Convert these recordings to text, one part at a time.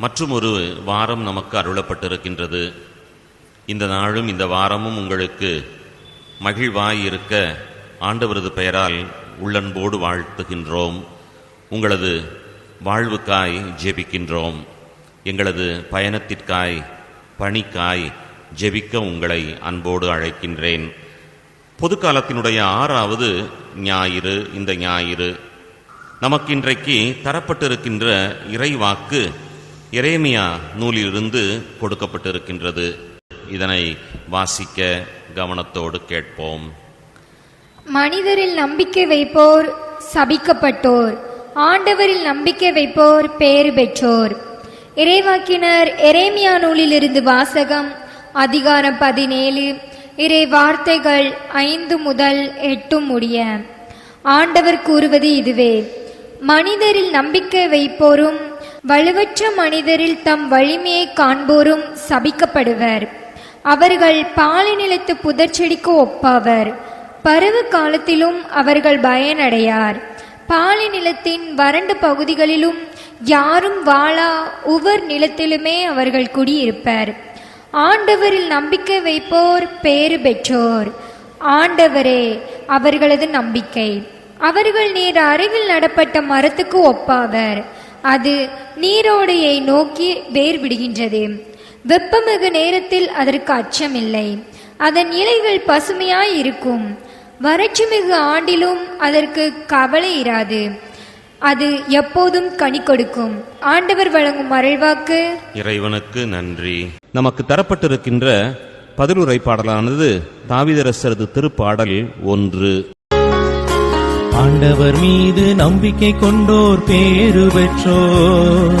மற்றும் ஒரு வாரம் நமக்கு அருளப்பட்டிருக்கின்றது. இந்த நாளும் இந்த வாரமும் உங்களுக்கு மகிழ்வாய் இருக்க ஆண்டவரது பெயரால் உள்ளன்போடு வாழ்த்துகின்றோம். உங்களது வாழ்வுக்காய் ஜெபிக்கின்றோம். எங்களது பயணத்திற்காய் பணிக்காய் ஜெபிக்க உங்களை அன்போடு அழைக்கின்றேன். பொதுக்காலத்தினுடைய ஆறாவது ஞாயிறு இந்த ஞாயிறு நமக்கு இன்றைக்கு தரப்பட்டிருக்கின்ற இறைவாக்கு எரேமியா நூலிலிருந்து கொடுக்கப்பட்டிருக்கின்றது. இதனை வாசிக்க கவனத்தோடு கேட்போம். மனிதரில் நம்பிக்கை வைப்போர் சபிக்கப்பட்டோர் ஆண்டவரில் நம்பிக்கை வைப்போர் பேறு பெற்றோர். இறைவாக்கினர் எரேமியா நூலிலிருந்து வாசகம் அதிகாரம் பதினேழு இறை வார்த்தைகள் ஐந்து முதல் எட்டு முடிய. ஆண்டவர் கூறுவது இதுவே மனிதரில் நம்பிக்கை வைப்போரும் வலுவற்ற மனிதரில் தம் வலிமையை காண்போரும் சபிக்கப்படுவர். அவர்கள் பாலை நிலத்து புதர்ச்செடிக்கு ஒப்பாவர். பருவ காலத்திலும் அவர்கள் பயனடையார். பாலை நிலத்தின் வறண்ட பகுதிகளிலும் யாரும் வாழா உவர் நிலத்திலுமே அவர்கள் குடியிருப்பர். ஆண்டவரில் நம்பிக்கை வைப்போர் பேறு பெற்றோர். ஆண்டவரே அவர்களது நம்பிக்கை. அவர்கள் நீர் அருகில் நடப்பட்ட மரத்துக்கு ஒப்பாவர். அது நீரோடையை நோக்கி வேர் விடுகின்றது வெப்பமிகு நேரத்தில் அதற்கு அச்சமில்லை. அதன் இலைகள் பசுமையாய் இருக்கும். வறட்சி மிகு ஆண்டிலும் அதற்கு கவலை இராது. அது எப்போதும் கனி கொடுக்கும். ஆண்டவர் வழங்கும் அருள்வாக்கு. இறைவனுக்கு நன்றி. நமக்கு தரப்பட்டிருக்கின்ற பதிலுரை பாடலானது தாவிதரசரது திருப்பாடல் ஒன்று. ஆண்டவர் மீது நம்பிக்கை கொண்டோர் பேரு பெற்றோர்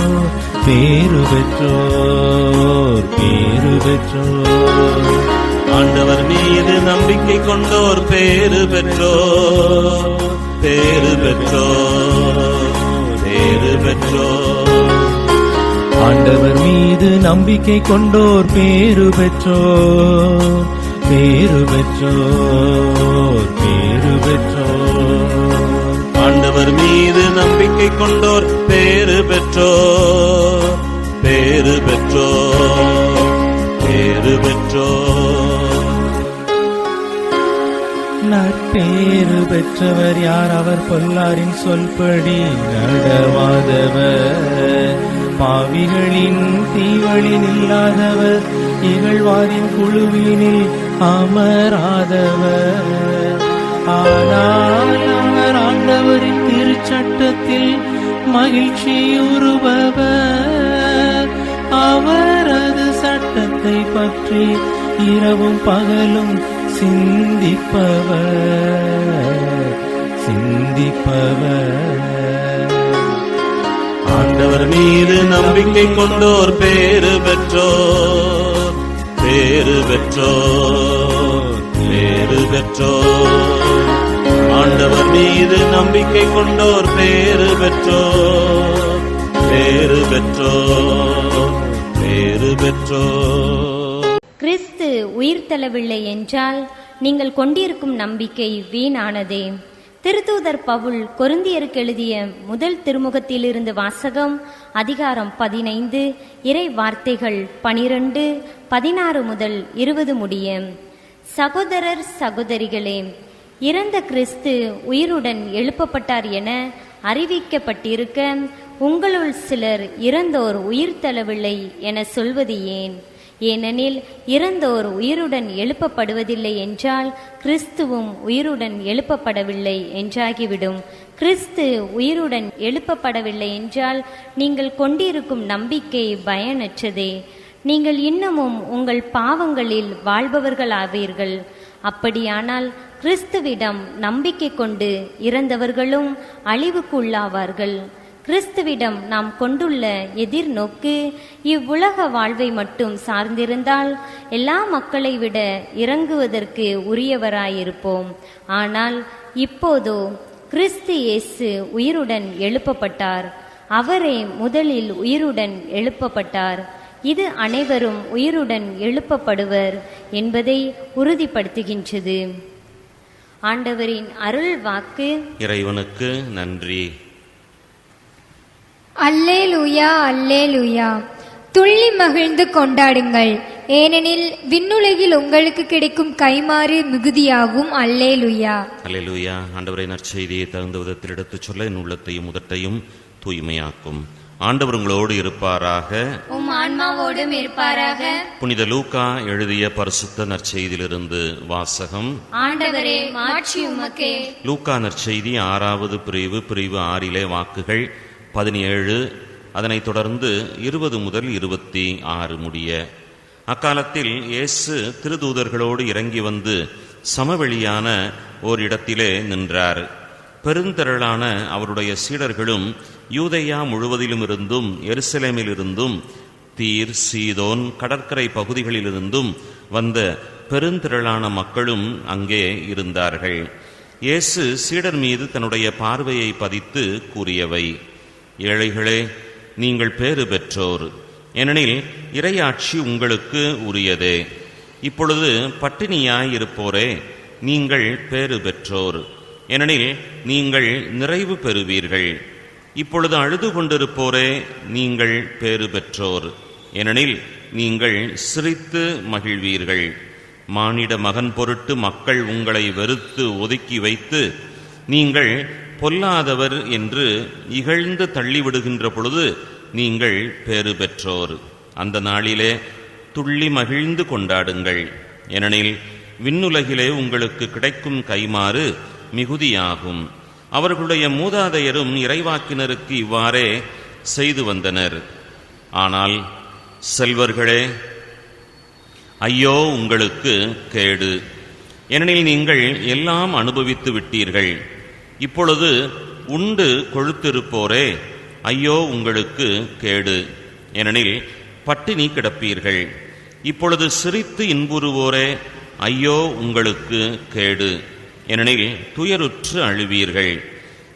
பேரு பெற்றோர் பேரு பெற்றோர். ஆண்டவர் மீது நம்பிக்கை கொண்டோர் பேரு பெற்றோர் பேரு பெற்றோர் பேரு பெற்றோர். ஆண்டவர் மீது நம்பிக்கை கொண்டோர் பேரு பெற்றோர் பேரு பெற்றோர் பேரு பெற்றோர். அவர் மீது நம்பிக்கை கொண்டோர் பேறு பெற்றோர் பேறு பெற்றோர் பேறு பெற்றோர். நற்பேறு பெற்றவர் யார்? அவர் பொல்லாரின் சொல்படி நடவாதவர். பாவிகளின் தீவழில் இல்லாதவர் இகழ்வாரின் குழுவினில் அமராதவர். ஆனால் அவர் சட்டத்தில் மகிழ்ச்சியுறுபவர் அவரது சட்டத்தை பற்றி இரவும் பகலும் சிந்திப்பவர். சிந்திப்பவர். ஆண்டவர் மீது நம்பிக்கை கொண்டோர் பேறு பெற்றோர். பேறு பெற்றோர். பேறு பெற்றோர். ஆண்டவர் மீது நம்பிக்கை கொண்டோர் பேறு பெற்றோ பேறு பெற்றோ பேறு பெற்றோ கிறிஸ்து உயிர் தளவில்லை என்றால் நீங்கள் கொண்டிருக்கும் நம்பிக்கை வீணானதே. திருத்தூதர் பவுல் கொருந்தியருக்கு எழுதிய முதல் திருமுகத்திலிருந்து வாசகம் அதிகாரம் பதினைந்து இறை வார்த்தைகள் பனிரெண்டு பதினாறு முதல் இருபது முடிய. சகோதரர் சகோதரிகளே இறந்த கிறிஸ்து உயிருடன் எழுப்பப்பட்டார் என அறிவிக்கப்பட்டிருக்க உங்களுள் சிலர் இறந்தோர் உயிர் தளவில்லை என சொல்வது ஏன்? ஏனெனில் இறந்தோர் உயிருடன் எழுப்பப்படுவதில்லை என்றால் கிறிஸ்துவும் உயிருடன் எழுப்பப்படவில்லை என்றாகிவிடும். கிறிஸ்து உயிருடன் எழுப்பப்படவில்லை என்றால் நீங்கள் கொண்டிருக்கும் நம்பிக்கை பயனற்றதே. நீங்கள் இன்னமும் உங்கள் பாவங்களில் வாழ்பவர்களாவீர்கள். அப்படியானால் கிறிஸ்துவிடம் நம்பிக்கை கொண்டு இறந்தவர்களும் அழிவுக்குள்ளாவார்கள். கிறிஸ்துவிடம் நாம் கொண்டுள்ள எதிர்நோக்கு இவ்வுலக வாழ்வை மட்டும் சார்ந்திருந்தால் எல்லா மக்களை விட இறங்குவதற்கு உரியவராயிருப்போம். ஆனால் இப்போதோ கிறிஸ்து இயேசு உயிருடன் எழுப்பப்பட்டார். அவரே முதலில் உயிருடன் எழுப்பப்பட்டார். இது அனைவரும் உயிருடன் எழுப்பப்படுவர் என்பதை உறுதிப்படுத்துகின்றது. ஆண்டவரின் அருள் வாக்கு. இறைவனுக்கு நன்றி. அல்லேலூயா அல்லேலூயா. துள்ளி மகிழ்ந்து கொண்டாடுங்கள். ஏனெனில் விண்ணுலகில் உங்களுக்கு கிடைக்கும் கைமாறு மிகுதியாகும். அல்லேலூயா. அல்லேலூயா. ஆண்டவரை நற்செய்தியை தகுந்த விதத்தில் எடுத்துச் சொல்ல என் உள்ளத்தையும் உதட்டையும் தூய்மையாக்கும். ஆண்டவர் உங்களோடு இருப்பாராக. உம் ஆன்மாவோடும் இருப்பாராக. புனித லூக்கா எழுதிய பரிசுத்த நற்செய்தியிலிருந்து வாசகம். ஆண்டவரே மாட்சி உமக்கே. லூக்கா நற்செய்தி ஆறாவது பிரிவு பிரிவு ஆறிலே வாக்குகள் பதினேழு அதனைத் தொடர்ந்து இருபது முதல் இருபத்தி ஆறு முடிய. அக்காலத்தில் இயேசு திருதூதர்களோடு இறங்கி வந்து சமவெளியான ஓரிடத்திலே நின்றார். பெருந்திரளான அவருடைய சீடர்களும் யூதையா முழுவதிலும் இருந்தும் எருசலேமிலிருந்தும் தீர் சீதோன் கடற்கரை பகுதிகளிலிருந்தும் வந்த பெருந்திரளான மக்களும் அங்கே இருந்தார்கள். இயேசு சீடர் மீது தன்னுடைய பார்வையை பதித்து கூறியவை ஏழைகளே நீங்கள் பேறு பெற்றோர். ஏனெனில் இறையாட்சி உங்களுக்கு உரியதே. இப்பொழுது பட்டினியாய் இருப்போரே நீங்கள் பேறு பெற்றோர். ஏனெனில் நீங்கள் நிறைவு பெறுவீர்கள். இப்பொழுது அழுது கொண்டிருப்போரே நீங்கள் பேறு பெற்றோர். ஏனெனில் நீங்கள் சிரித்து மகிழ்வீர்கள். மானிட மகன் பொருட்டு மக்கள் உங்களை வெறுத்து ஒதுக்கி வைத்து நீங்கள் பொல்லாதவர் என்று இகழ்ந்து தள்ளிவிடுகின்ற பொழுது நீங்கள் பேறு பெற்றோர். அந்த நாளிலே துள்ளி மகிழ்ந்து கொண்டாடுங்கள். ஏனெனில் விண்ணுலகிலே உங்களுக்கு கிடைக்கும் கைமாறு மிகுதியாகும். அவர்களுடைய மூதாதையரும் இறைவாக்கினருக்கு இவ்வாறே செய்து வந்தனர். ஆனால் செல்வர்களே ஐயோ உங்களுக்கு கேடு. ஏனெனில் நீங்கள் எல்லாம் அனுபவித்து விட்டீர்கள். இப்பொழுது உண்டு கொழுத்திருப்போரே ஐயோ உங்களுக்கு கேடு. ஏனெனில் பட்டினி கிடப்பீர்கள். இப்பொழுது சிரித்து இன்புறுவோரே ஐயோ உங்களுக்கு கேடு. ஏனெனில் துயருற்று அழுவீர்கள்.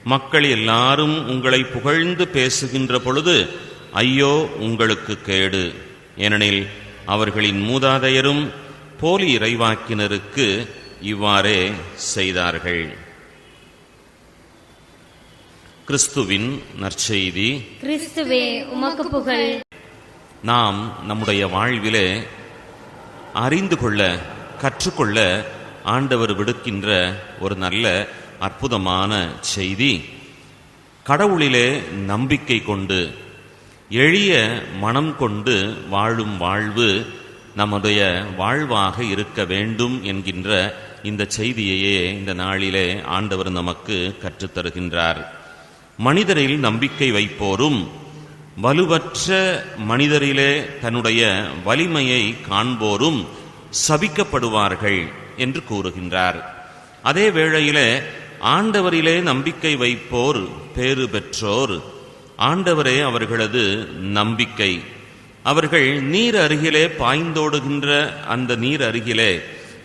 மக்கள் எல்லாரும் உங்களை புகழ்ந்து பேசுகின்ற பொழுது ஐயோ உங்களுக்கு கேடு. ஏனெனில் அவர்களின் மூதாதையரும் போலி இறைவாக்கினருக்கு இவ்வாறே செய்தார்கள். கிறிஸ்துவின் நற்செய்தி. கிறிஸ்துவே உமக்கு புகழ். நாம் நம்முடைய வாழ்விலே அறிந்து கொள்ள கற்றுக்கொள்ள ஆண்டவர் விடுக்கின்ற ஒரு நல்ல அற்புதமான செய்தி. கடவுளிலே நம்பிக்கை கொண்டு எளிய மனம் கொண்டு வாழும் வாழ்வு நம்முடைய வாழ்வாக இருக்க வேண்டும் என்கின்ற இந்த செய்தியையே இந்த நாளிலே ஆண்டவர் நமக்கு கற்றுத்தருகின்றார். மனிதரில் நம்பிக்கை வைப்போரும் வலுவற்ற மனிதரிலே தன்னுடைய வலிமையை காண்போரும் சபிக்கப்படுவார்கள். என்று கூறுகின்றார். அதே வேளையிலே ஆண்டவரிலே நம்பிக்கை வைப்போர் பேறு பெற்றோர். ஆண்டவரே அவர்களது நம்பிக்கை. அவர்கள் நீர் அருகிலே பாய்ந்தோடுகின்ற அந்த நீர் அருகிலே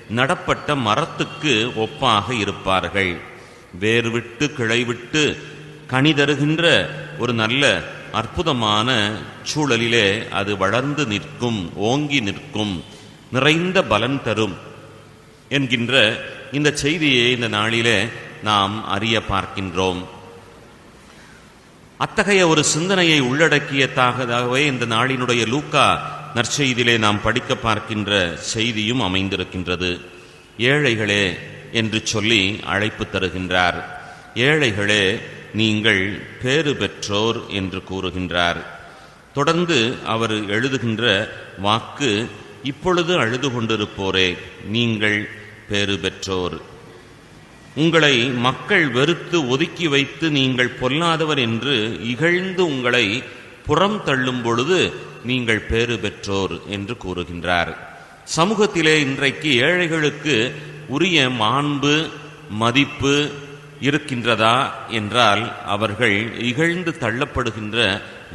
நடப்பட்ட மரத்துக்கு ஒப்பாக இருப்பார்கள். வேர் விட்டு கிளை விட்டு கனி தருகின்ற ஒரு நல்ல அற்புதமான சூழலிலே அது வளர்ந்து நிற்கும் ஓங்கி நிற்கும் நிறைந்த பலன் தரும். என்கின்ற இந்த செய்தியை இந்த நாளிலே நாம் அறிய பார்க்கின்றோம். அத்தகைய ஒரு சிந்தனையை உள்ளடக்கியதாகவே இந்த நாளினுடைய லூக்கா நற்செய்தியிலே நாம் படிக்க பார்க்கின்ற செய்தியும் அமைந்திருக்கின்றது. ஏழைகளே என்று சொல்லி அழைப்பு தருகின்றார். ஏழைகளே நீங்கள் பேறு பெற்றோர் என்று கூறுகின்றார். தொடர்ந்து அவர் எழுதுகின்ற வாக்கு இப்பொழுது அழுது கொண்டிருப்போரே நீங்கள் பேறு பெற்றோர். உங்களை மக்கள் வெறுத்து ஒதுக்கி வைத்து நீங்கள் பொல்லாதவர் என்று இகழ்ந்து உங்களை புறம் தள்ளும் பொழுது நீங்கள் பேறு பெற்றோர் என்று கூறுகின்றார். சமூகத்திலே இன்றைக்கு ஏழைகளுக்கு உரிய மாண்பு மதிப்பு இருக்கின்றதா என்றால் அவர்கள் இகழ்ந்து தள்ளப்படுகின்ற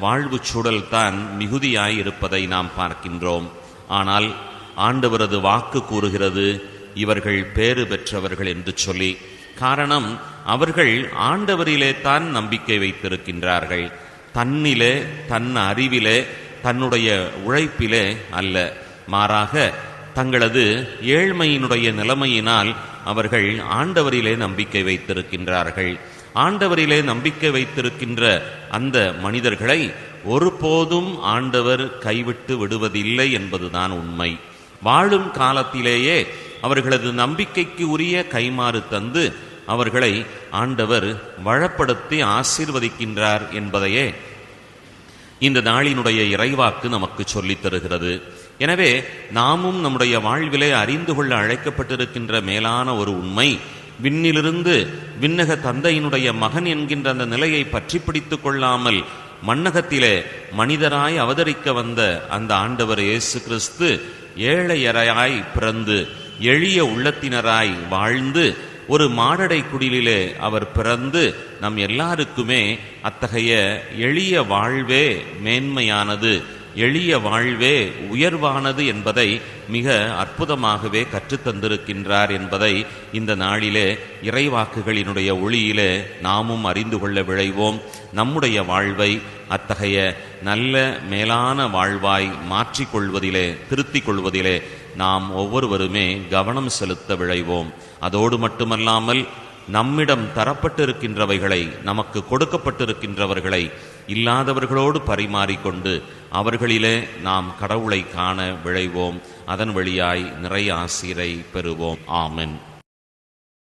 வாழ்வு சூழல்தான் மிகுதியாயிருப்பதை நாம் பார்க்கின்றோம். ஆனால் ஆண்டவரது வாக்கு கூறுகிறது இவர்கள் பேறு பெற்றவர்கள் என்று சொல்லி காரணம் அவர்கள் ஆண்டவரிலே தான் நம்பிக்கை வைத்திருக்கின்றார்கள். தன்னிலே தன் அறிவிலே தன்னுடைய உழைப்பிலே அல்ல. மாறாக தங்களது ஏழ்மையினுடைய நிலைமையினால் அவர்கள் ஆண்டவரிலே நம்பிக்கை வைத்திருக்கின்றார்கள். ஆண்டவரிலே நம்பிக்கை வைத்திருக்கின்ற அந்த மனிதர்களை ஒருபோதும் ஆண்டவர் கைவிட்டு விடுவதில்லை என்பதுதான் உண்மை. வாழும் காலத்திலேயே அவர்களது நம்பிக்கைக்கு உரிய கைமாறு தந்து அவர்களை ஆண்டவர் வளப்படுத்தி ஆசீர்வதிக்கின்றார் என்பதையே இந்த நாளினுடைய இறைவாக்கு நமக்கு சொல்லித் தருகிறது. எனவே நாமும் நம்முடைய வாழ்விலே அறிந்து கொள்ள அழைக்கப்பட்டிருக்கின்ற மேலான ஒரு உண்மை விண்ணிலிருந்து விண்ணக தந்தையினுடைய மகன் என்கின்ற அந்த நிலையை பற்றி பிடித்துக் கொள்ளாமல் மண்ணகத்திலே மனிதராய் அவதரிக்க வந்த அந்த ஆண்டவர் இயேசு கிறிஸ்து ஏழையராய் பிறந்து எளிய உள்ளத்தினராய் வாழ்ந்து ஒரு மாடடை குடிலிலே அவர் பிறந்து நம் எல்லாருக்குமே அத்தகைய எளிய வாழ்வே மேன்மையானது. எளிய வாழ்வே உயர்வானது என்பதை மிக அற்புதமாகவே கற்றுத்தந்திருக்கின்றார் என்பதை இந்த நாளிலே இறைவாக்குகளினுடைய ஒளியிலே நாமும் அறிந்து கொள்ள விழைவோம். நம்முடைய வாழ்வை அத்தகைய நல்ல மேலான வாழ்வாய் மாற்றிக்கொள்வதிலே திருத்திக் கொள்வதிலே நாம் ஒவ்வொருவருமே கவனம் செலுத்த விழைவோம். அதோடு மட்டுமல்லாமல் நம்மிடம் தரப்பட்டிருக்கின்றவைகளை நமக்கு கொடுக்கப்பட்டிருக்கின்றவர்களை இல்லாதவர்களோடு பரிமாறிக்கொண்டு அவர்களிலே நாம் கடவுளை காண விழைவோம். அதன் வழியாய் நிறைய ஆசிரை பெறுவோம். ஆமென்.